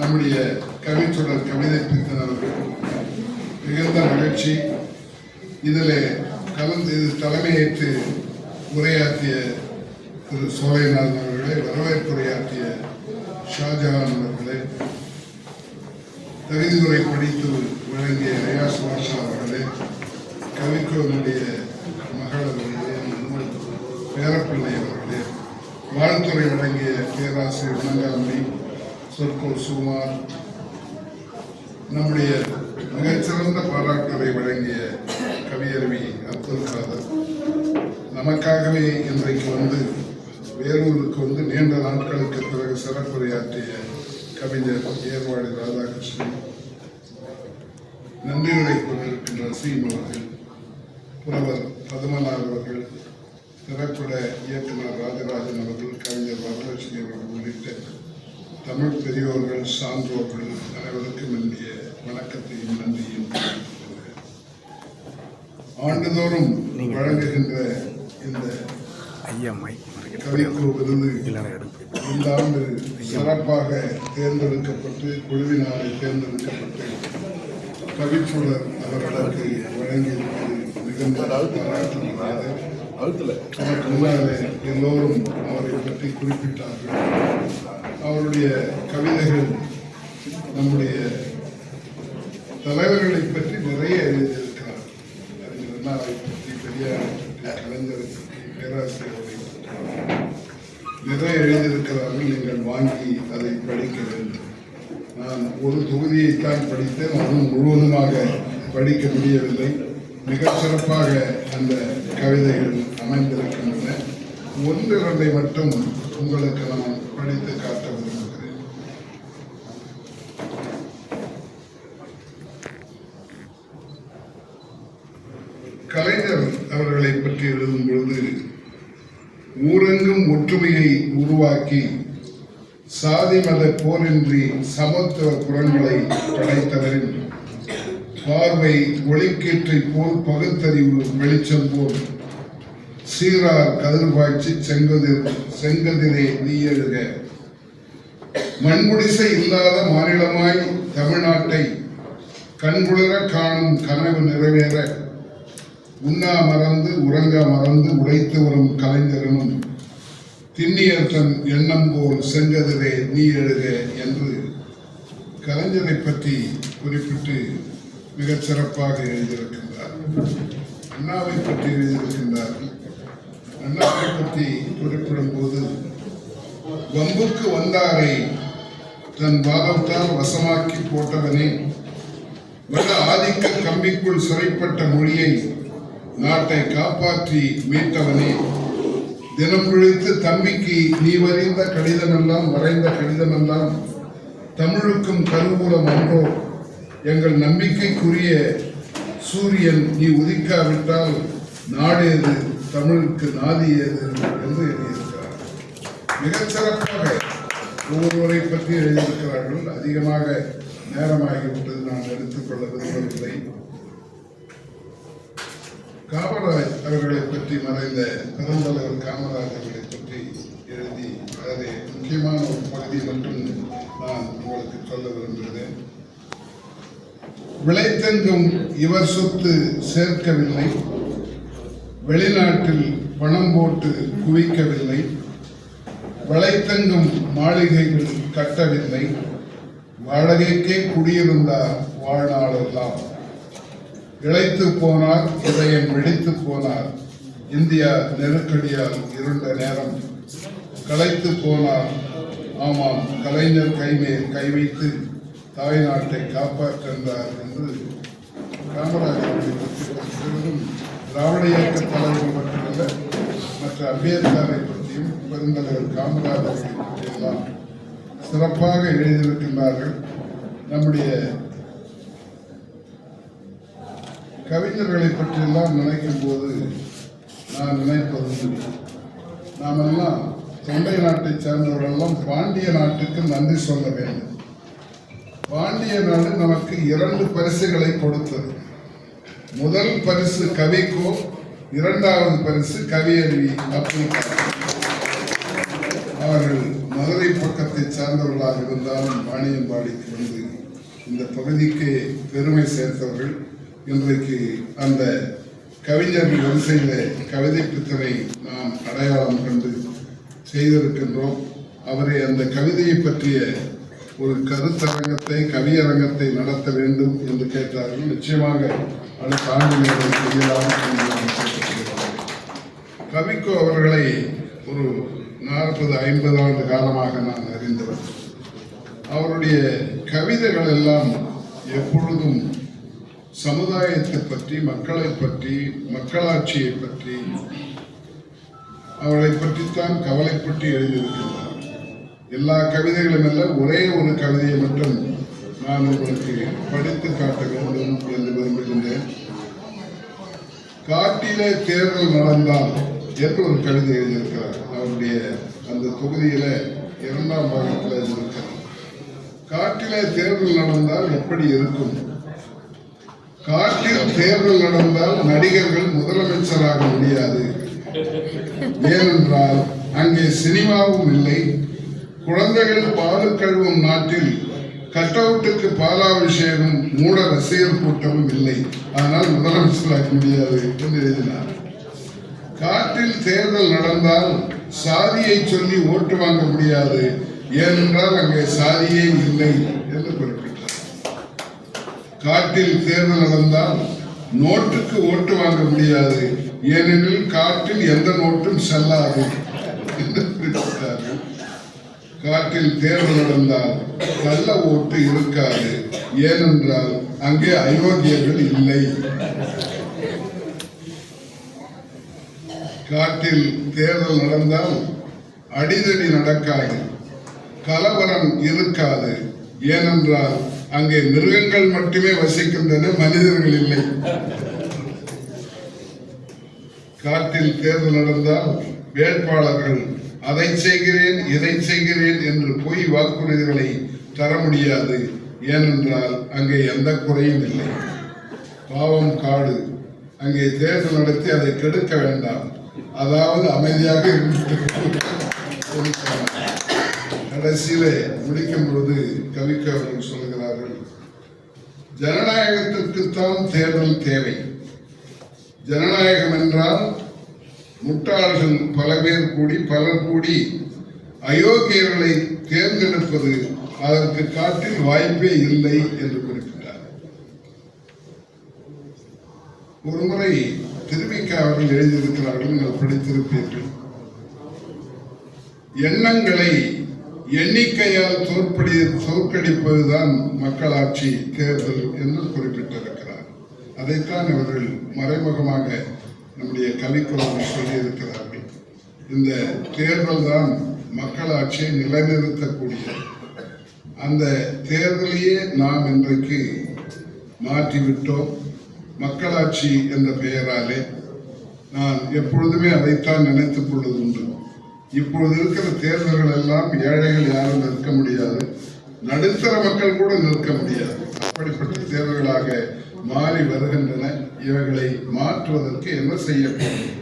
நம்முடைய கவிச்சொடர் கவிதை பித்தன் மிகுந்த மகிழ்ச்சி. இதில் கலந்து இது தலைமையேற்று உரையாற்றிய திரு சோலைநாதன் அவர்களே வரவேற்புரையாற்றிய ஷாஜஹான் அவர்களே தகுதிமுறை படித்து வழங்கிய ரியாஸ் பாஷா அவர்களே கவிக்கோனுடைய மகள் அவர்களே பேரப்பிள்ளை அவர்களே வாழ்த்துறை வழங்கிய பேராசிரியர் மங்காமணி சொற்கோ சுமார் நம்முடைய மிகச்சிறந்த பாராட்டுகளை வழங்கிய கவியருவி அப்துல் காதர். நமக்காகவே இன்றைக்கு வந்து வேலூருக்கு வந்து நீண்ட நாட்களுக்கு பிறகு சிறப்புரையாற்றிய கவிஞர் ஏர்வாடி ராதாகிருஷ்ணன். நன்றியுரை கொண்டிருக்கின்ற சீம் அவர்கள் புலவர் பதுமநாத் அவர்கள் திரைப்பட இயக்குனர் ராஜராஜன் அவர்கள் கவிஞர் வரலட்சுமி அவர்கள் உள்ளிட்ட தமிழ் பெரியோர்கள் சான்றோர்கள் அனைவருக்கும் என்னுடைய வணக்கத்தையும் நன்றியும். ஆண்டுதோறும் வழங்குகின்ற இந்த ஐயா மைக் கவிக்கோ விருது இந்த ஆண்டு சிறப்பாக தேர்ந்தெடுக்கப்பட்டு குழுவினாலே தேர்ந்தெடுக்கப்பட்டு கவிச்சுடர் அவர்களுக்கு வழங்கியிருப்பது மிகுந்த பாராட்டுகிறது அதற்கு முன்னாலே எல்லோரும் அவரை பற்றி குறிப்பிட்டார்கள். அவருடைய கவிதைகள் நம்முடைய தலைவர்களை பற்றி நிறைய எழுதியிருக்கிறார். அறிஞர் அண்ணாவை பற்றி பெரியாரை பற்றி கலைஞரை பற்றி பேராசிரியரை நிறைய எழுதியிருக்கிறார்கள். நீங்கள் வாங்கி அதை படிக்க வேண்டும். நான் ஒரு தொகுதியைத்தான் படித்தேன். அதுவும் முழுவதுமாக படிக்க முடியவில்லை. மிக சிறப்பாக அந்த கவிதைகள் அமைந்திருக்கின்றன. ஒன்று இரண்டை மட்டும் உங்களுக்கு நான் படித்து காட்ட விரும்புகிறேன் கலைஞர் அவர்களை பற்றி எழுதும் பொழுது ஊரெங்கும் ஒற்றுமையை உருவாக்கி சாதி மத போரின்றி சமத்துவ குரல்களை படைத்தவரின் பார்வை ஒளிக்கீற்றை போல் பகுத்தறிவு வெளிச்சம் போல் சீரார் கதிர்பாய்ச்சி செங்கதிர் செங்கதிரே எழுக. மண்முடிசை இல்லாத மாநிலமாய் தமிழ்நாட்டை கண்குளிர காணும் கனவு நிறைவேற. உண்ணா மறந்து உறங்க மறந்து உழைத்து வரும் கலைஞரனும் திண்ணியர் தன் எண்ணம் போல் செங்கதிரே நீ எழுக என்று கலைஞரை பற்றி குறிப்பிட்டு மிகச் சிறப்பாக எழுதியிருக்கின்றார். அண்ணாவை பற்றி எழுதியிருக்கின்றார்கள். அண்ணாவை பற்றி குறிப்பிடும்போது வம்புக்கு வந்தாரை தன் வாதத்தால் வசமாக்கி போட்டவனே. வட ஆதிக்க கம்பிக்குள் சிறைப்பட்ட மொழியை நாட்டை காப்பாற்றி மீட்டவனே. தினம் பிழைத்து தம்பிக்கு நீ வரைந்த கடிதமெல்லாம் வரைந்த கடிதமெல்லாம் தமிழுக்கும் கருவூலம் ஒன்றோ எங்கள் நம்பிக்கைக்குரிய சூரியன் நீ உதிக்காவிட்டால் நாடேது தமிழுக்கு நாதி ஏது என்று எழுதியிருக்கிறார். மிகச்சிறப்பாக ஒவ்வொருவரை பற்றி எழுதியிருக்கிறார்கள். அதிகமாக நேரமாகிவிட்டது நான் எடுத்துக்கொள்ள விரும்பவில்லை. காமராஜ் அவர்களை பற்றி மறைந்த பெருந்தலைவர் காமராஜ் அவர்களை பற்றி எழுதி அதை முக்கியமான ஒரு பகுதி மட்டும் நான் உங்களுக்கு சொல்ல விரும்புகிறேன். விளைத்தெங்கும் இவர் சொத்து சேர்க்கவில்லை. வெளிநாட்டில் பணம் போட்டு குவிக்கவில்லை. வளைத்தங்கும் மாளிகைகள் கட்டவில்லை. வாடகைக்கே குடியிருந்தார் வாழ்நாளெல்லாம் இழைத்து போனார் இதயம் வெடித்து போனார். இந்தியா நெருக்கடியால் இருண்ட நேரம். களைத்து போனார். ஆமாம் கலைஞர் கைமேல் கை வைத்து தாய்நாட்டை காப்பாற்றென்றார் என்று காமராஜர் பற்றி திராவிட இயக்க தலைவர் மட்டுமல்ல மற்ற அம்பேத்கரை பற்றியும் பெருந்தலைவர் காமராஜரை பற்றியெல்லாம் சிறப்பாக எழுதியிருக்கின்றார்கள். நம்முடைய கவிஞர்களை பற்றியெல்லாம் நினைக்கும் போது நான் நினைப்பது நாமெல்லாம் தொண்டை நாட்டைச் சேர்ந்தவர்களெல்லாம் பாண்டிய நாட்டுக்கு நன்றி சொல்ல வேண்டும். பாண்டிய நாடு நமக்கு இரண்டு பரிசுகளை கொடுத்தது. முதல் பரிசு கவிக்கோ இரண்டாவது பரிசு கவியருவி அப்துல் அவர்கள் மதுரை பக்கத்தை சார்ந்தவர்களாக இருந்தாலும் வாணியம்பாடிக்கு வந்து இந்த பகுதிக்கு பெருமை சேர்த்தவர்கள். இன்றைக்கு அந்த கவிஞர் வரிசையில் கவிதை பித்தனை நாம் அடையாளம் கண்டு செய்திருக்கின்றோம். அவரை அந்த கவிதையை பற்றிய ஒரு கருத்தரங்கத்தை கவியரங்கத்தை நடத்த வேண்டும் என்று கேட்டார்கள். நிச்சயமாக அடுத்த ஆண்டு செய்யலாம் கவிக்கோ அவர்களை ஒரு நாற்பது ஐம்பது ஆண்டு காலமாக நான் அறிந்தவர் அவருடைய கவிதைகள் எல்லாம் எப்பொழுதும் சமுதாயத்தை பற்றி மக்களை பற்றி மக்களாட்சியை பற்றி அவளை பற்றித்தான் கவலைப்பட்டு எழுதியிருக்கின்றார். எல்லா கவிதைகளும் அல்ல ஒரே ஒரு கவிதையை மட்டும் நான் உங்களுக்கு படித்து காட்ட வேண்டும் என்று விரும்புகின்றேன். காட்டிலே தேர்தல் நடந்தால் என்று ஒரு கவிதை எழுதியிருக்கிறார். அவருடைய அந்த தொகுதியில இரண்டாம் பாகத்தில் இது காட்டிலே தேர்தல் நடந்தால் எப்படி இருக்கும்? காட்டில் தேர்தல் நடந்தால் நடிகர்கள் முதலமைச்சராக முடியாது. ஏனென்றால் அங்கே சினிமாவும் இல்லை. குழந்தைகள் பால் கழுவும் நாட்டில் கட்டவுட்டுக்கு பாலாபிஷேகம் மூட ரசிகர் கூட்டமும் இல்லை. ஆனால் முதலமைச்சராக முடியாது என்று எழுதினார். காட்டில் தேர்தல் நடந்தால் சாதியை சொல்லி ஓட்டு வாங்க முடியாது. ஏனென்றால் அங்கே சாதியே இல்லை என்று குறிப்பிட்டார். காட்டில் தேர்தல் நடந்தால் நோட்டுக்கு ஓட்டு வாங்க முடியாது. ஏனெனில் காட்டில் எந்த நோட்டும் செல்லாது. என்று காட்டில் தேர்தல் நடந்தால் கள்ள ஓட்டு இருக்காது. ஏனென்றால் அங்கே அயோக்கியர்கள் இல்லை. காட்டில் தேர்தல் நடந்தால் அடிதடி நடக்காது. கலவரம் இருக்காது. ஏனென்றால் அங்கே மிருகங்கள் மட்டுமே வசிக்கின்றன மனிதர்கள் இல்லை. காட்டில் தேர்தல் நடந்தால் வேட்பாளர்கள் அதை செய்கிறேன் இதை செய்கிறேன் என்று பொய் வாக்குறுதிகளை தர முடியாது. ஏனென்றால் அங்கே எந்த குறையும் இல்லை. பாவம் காடு. அங்கே தேர்தல் நடத்தி அதை கெடுக்க வேண்டாம். அதாவது அமைதியாக இருந்து கடைசியிலே முடிக்கும் பொழுது கவிக்கு அவர்கள் சொல்கிறார்கள் ஜனநாயகத்திற்குத்தான் தேர்தல் தேவை. ஜனநாயகம் என்றால் முட்டாள்கள் பல பேர் கூடி பலர் கூடி அயோக்கியர்களை தேர்ந்தெடுப்பது அதற்கு காட்டில் வாய்ப்பே இல்லை என்று குறிப்பிட்டார். ஒருமுறை திருமிக்க அவர்கள் எழுதியிருக்கிறார்கள் நீங்கள் படித்திருப்பீர்கள். எண்ணங்களை எண்ணிக்கையால் தோற்படி தோற்கடிப்பதுதான் மக்களாட்சி தேர்தல் என்று குறிப்பிட்டிருக்கிறார். அதைத்தான் இவர்கள் மறைமுகமாக நம்முடைய கவிக்குறவர் சொல்லியிருக்கிறார்கள் இந்த தேர்தல் தான் மக்களாட்சியை நிலைநிறுத்தக்கூடியது அந்த தேர்தலையே நாம் இன்றைக்கு மாற்றிவிட்டோம். மக்களாட்சி என்ற பெயராலே நான் எப்பொழுதுமே அதைத்தான் நினைத்துக் கொள்வது உண்டு. இப்பொழுது இருக்கிற தேர்தல்கள் எல்லாம் ஏழைகள் யாரும் நிற்க முடியாது. நடுத்தர மக்கள் கூட நிற்க முடியாது. அப்படிப்பட்ட தேர்தல்களாக மாறி வருகின்றன. இவைகளை மாற்றுவதற்கு என்ன செய்ய வேண்டும்?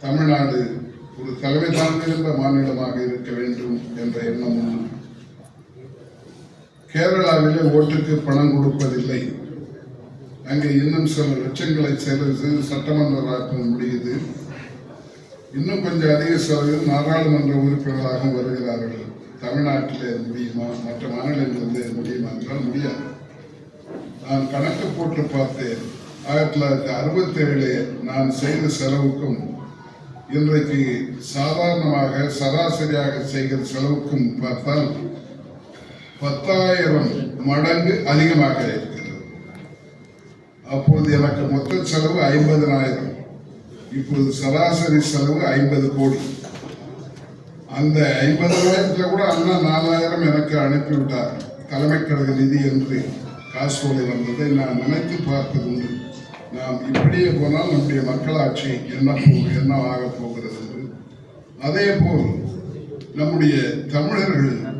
தமிழ்நாடு ஒரு தலைமை தாங்குகின்ற மாநிலமாக இருக்க வேண்டும் என்ற எண்ணம் உண்டு. கேரளாவிலே ஓட்டுக்கு பணம் கொடுப்பதில்லை. அங்கே இன்னும் சில லட்சங்களை செலவு சட்டமன்றமாக்க முடியுது. இன்னும் கொஞ்சம் அதிக செலவில் நாடாளுமன்ற உறுப்பினராகவும் வருகிறார்கள். தமிழ்நாட்டில் முடியுமா? மற்ற மாநிலங்களில் முடியுமா? என்றால் முடியாது. நான் கணக்கு போட்டு பார்த்தேன். ஆயிரத்தி தொள்ளாயிரத்தி அறுபத்தி ஏழு நான் செய்த செலவுக்கும் இன்றைக்கு சாதாரணமாக சராசரியாக செய்கிற செலவுக்கும் பார்த்தால் பத்தாயிரம் மடங்கு அதிகமாக இருக்கிறது. அப்பொழுது எனக்கு மொத்த செலவு ஐம்பதனாயிரம். இப்பொழுது சராசரி செலவு ஐம்பது கோடி. அந்த ஐம்பதாயிரத்தில் கூட அண்ணா நாலாயிரம் எனக்கு அனுப்பிவிட்டார் தலைமை கழக நிதி என்று. காசோலை வந்ததை நான் நினைத்து பார்ப்பது நாம் இப்படியே போனால் நம்முடைய மக்களாட்சி என்ன போ என்ன ஆகப் போகிறது என்று. அதே போல் நம்முடைய தமிழர்கள்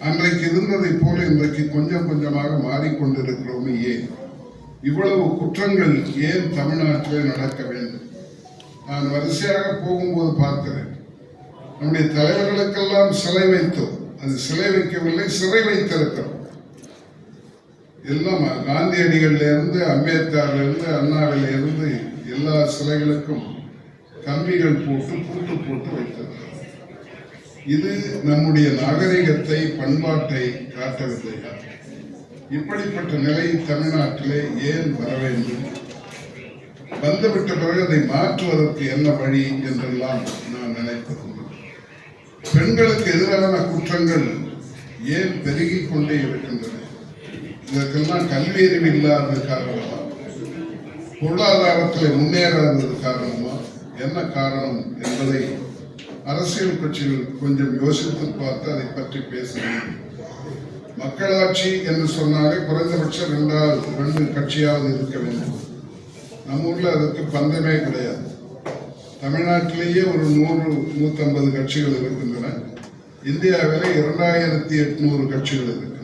அன்றைக்கு இருந்ததைப் போல இன்றைக்கு கொஞ்சம் கொஞ்சமாக மாறிக்கொண்டிருக்கிறோமே ஏன்? இவ்வளவு குற்றங்கள் ஏன் தமிழ்நாட்டிலே நடக்க வேண்டும்? நான் வரிசையாக போகும்போது பார்க்கிறேன். நம்முடைய தலைவர்களுக்கெல்லாம் சிலை வைத்தோம். அது சிலை வைக்கவில்லை சிறை வைத்திருக்கிறோம். எல்லாம் காந்தியடிகள்லேருந்து அம்பேத்கர்லேருந்து அண்ணாவிலேருந்து எல்லா சிலைகளுக்கும் கம்பிகள் போட்டு பூட்டு போட்டு வைத்தது. இது நம்முடைய நாகரிகத்தை பண்பாட்டை காட்டவில்லை. இப்படிப்பட்ட நிலை தமிழ்நாட்டிலே ஏன் வர வேண்டும்? வந்துவிட்ட பிறகு அதை மாற்றுவதற்கு என்ன வழி என்றெல்லாம் நான் நினைப்பதுண்டு பெண்களுக்கு எதிரான குற்றங்கள் ஏன் பெருகிக் கொண்டே இருக்கின்றன? இதற்கெல்லாம் கல்வி அறிவு இல்லாதது காரணமா? பொருளாதாரத்தில் முன்னேறாதது காரணமா? என்ன காரணம் என்பதை அரசியல் கட்சிகள் கொஞ்சம் யோசித்து பார்த்து அதை பற்றி பேச மக்களாட்சி என்று சொன்னாலே குறைந்தபட்சம் ரெண்டாவது ரெண்டு கட்சியாவது இருக்க வேண்டும். நம்ம ஊரில் அதுக்கு பந்தமே கிடையாது. தமிழ்நாட்டிலேயே ஒரு நூறு நூற்றம்பது கட்சிகள் இருக்கின்றன. இந்தியாவிலே இரண்டாயிரத்தி எட்நூறு கட்சிகள் இருக்கு.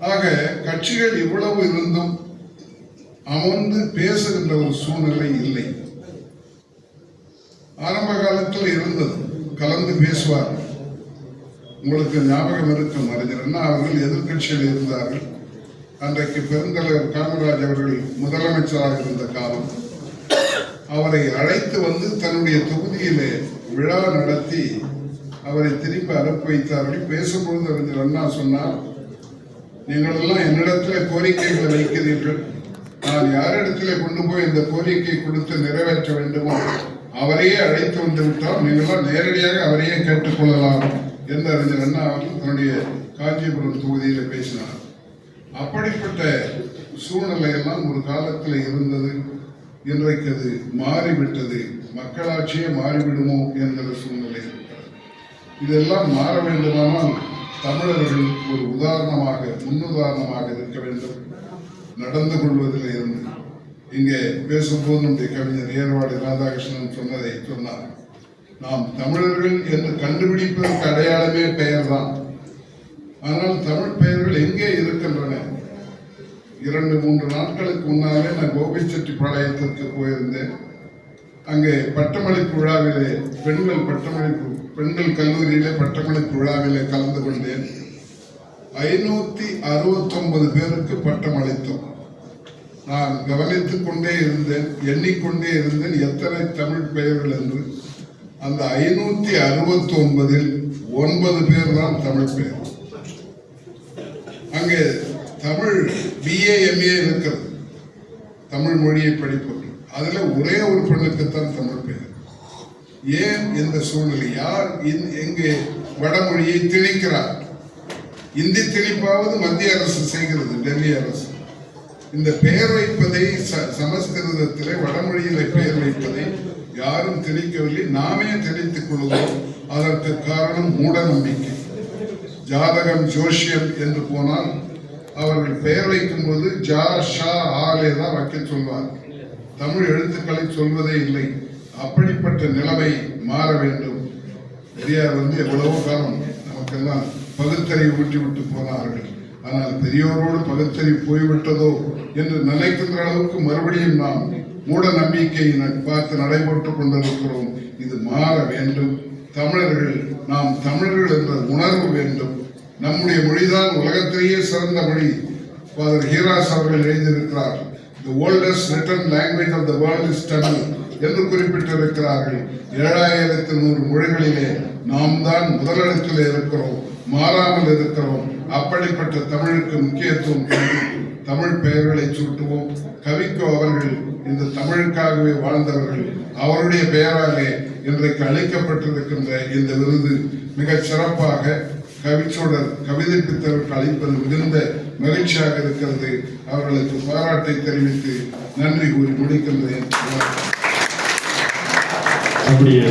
ஆக கட்சிகள் இவ்வளவு இருந்தும் அமர்ந்து பேசுகின்ற ஒரு சூழ்நிலை இல்லை. ஆரம்ப காலத்தில் இருந்தது கலந்து பேசுவார் உங்களுக்கு ஞாபகம் இருக்கும் அறிஞர் அண்ணா அவர்கள் எதிர்கட்சியில் இருந்தார்கள்? அன்றைக்கு பெருந்தலைவர் காமராஜ் அவர்கள் முதலமைச்சராக இருந்த காலம் அவரை அழைத்து வந்து தன்னுடைய தொகுதியிலே விழா நடத்தி அவரை திருப்பி அனுப்பி வைத்தார்கள். பேசும்பொழுது அறிஞர் அண்ணா சொன்னார் நீங்கள் எல்லாம் என்னிடத்துல கோரிக்கைகளை வைக்கிறீர்கள். நான் யாரிடத்துல கொண்டு போய் இந்த கோரிக்கை கொடுத்து நிறைவேற்ற வேண்டுமோ அவரையே அழைத்து வந்து விட்டால் நீங்களாம் நேரடியாக அவரையே கேட்டுக்கொள்ளலாம் என்று அறிஞர் அண்ணா அவர்கள் தன்னுடைய காஞ்சிபுரம் தொகுதியில பேசினார். அப்படிப்பட்ட சூழ்நிலையெல்லாம் ஒரு காலத்தில் இருந்தது. இன்றைக்கு அது மாறிவிட்டது. மக்களாட்சியே மாறிவிடுமோ என்கிற சூழ்நிலை. இருக்கிறது இதெல்லாம் மாற வேண்டுமானால் தமிழர்கள் ஒரு உதாரணமாக முன்னுதாரணமாக இருக்க வேண்டும். நடந்து கொள்வதில் இருந்து இங்கே பேசும்போது நம்முடைய கவிஞர் ஏர்வாடி ராதாகிருஷ்ணன் சொன்னதை சொன்னார். நாம் தமிழர்கள் என்று கண்டுபிடிப்பதற்கு அடையாளமே பெயர்தான். ஆனால் தமிழ் பெயர்கள் எங்கே இருக்கின்றன? இரண்டு மூன்று நாட்களுக்கு முன்னாலே நான் கோபிச்செட்டிப்பாளையத்திற்கு போயிருந்தேன். அங்கே பட்டமளிப்பு விழாவிலே பெண்கள் பட்டமளிப்பு பெண்கள் கல்லூரியிலே பட்டமளிப்பு விழாவிலே கலந்து கொண்டேன். ஐநூத்தி அறுபத்தொன்பது பேருக்கு பட்டம் அளித்தோம் நான் கவனித்துக் கொண்டே இருந்தேன் எண்ணிக்கொண்டே இருந்தேன் எத்தனை தமிழ் பெயர்கள் என்று. அந்த ஐநூத்தி அறுபத்தி ஒன்பதில் ஒன்பது பேர் தான் தமிழ் பெயர். அங்கே தமிழ் பிஏஎம்ஏ இருக்கிறது. தமிழ் மொழியை படிப்பவர்கள். அதுல ஒரே ஒரு பெண்ணுக்குத்தான் தமிழ் பெயர். ஏன் இந்த சூழ்நிலை? யார் இந்- எங்கே வடமொழியை திணிக்கிறார்? இந்தி திணிப்பாவது மத்திய அரசு செய்கிறது டெல்லி அரசு. இந்த பெயர் வைப்பதை ச- வடமொழியில பெயர் வைப்பதை யாரும் திணிக்கவில்லை. நாமே திணித்துக் கொள்கிறோம். அதற்கு காரணம் மூட நம்பிக்கை ஜாதகம் ஜோஷியம் என்று போனால் அவர்கள் பெயர் வைக்கும்போது ஜா ஷா ஆலே தான் வைக்க சொல்வார் தமிழ் எழுத்துக்களை சொல்வதே இல்லை. அப்படிப்பட்ட நிலைமை மாற வேண்டும். பெரியார் வந்து எவ்வளவோ காலம் நமக்கெல்லாம் பகுத்தறிவு ஊட்டி விட்டு போனார்கள். ஆனால் பெரியோரோடு பகுத்தறிவு போய்விட்டதோ என்று நினைக்கின்ற அளவுக்கு மறுபடியும் நாம் மூட நம்பிக்கையை பார்த்து நடைபெற்றுக் கொண்டிருக்கிறோம். இது மாற வேண்டும். தமிழர்கள் நாம் தமிழர்கள் என்ற உணர்வு வேண்டும். நம்முடைய மொழிதான் உலகத்திலேயே சிறந்த மொழி. ஃபாதர் ஹீராஸ் அவர்கள் எழுதியிருக்கிறார் the oldest written language of the world is Tamil என்று குறிப்பிட்டிருக்கிறார்கள். ஏழாயிரத்தி நூறு மொழிகளிலே நாம் தான் முதலிடத்தில் இருக்கிறோம் மாறாமல் இருக்கிறோம். அப்படிப்பட்ட தமிழுக்கு முக்கியத்துவம் தமிழ் பெயர்களை சூட்டுவோம். கவிக்கோ அவர்கள் இந்த தமிழுக்காகவே வாழ்ந்தவர்கள். அவருடைய பெயராலே இன்றைக்கு அளிக்கப்பட்டிருக்கின்ற இந்த விருது மிக சிறப்பாக கவிச்சோடர் கவிதை பித்தருக்கு அளிப்பது மிகுந்த மகிழ்ச்சியாக இருக்கிறது. அவர்களுக்கு பாராட்டை தெரிவித்து நன்றி கூறி முடிக்கின்றேன். நம்முடைய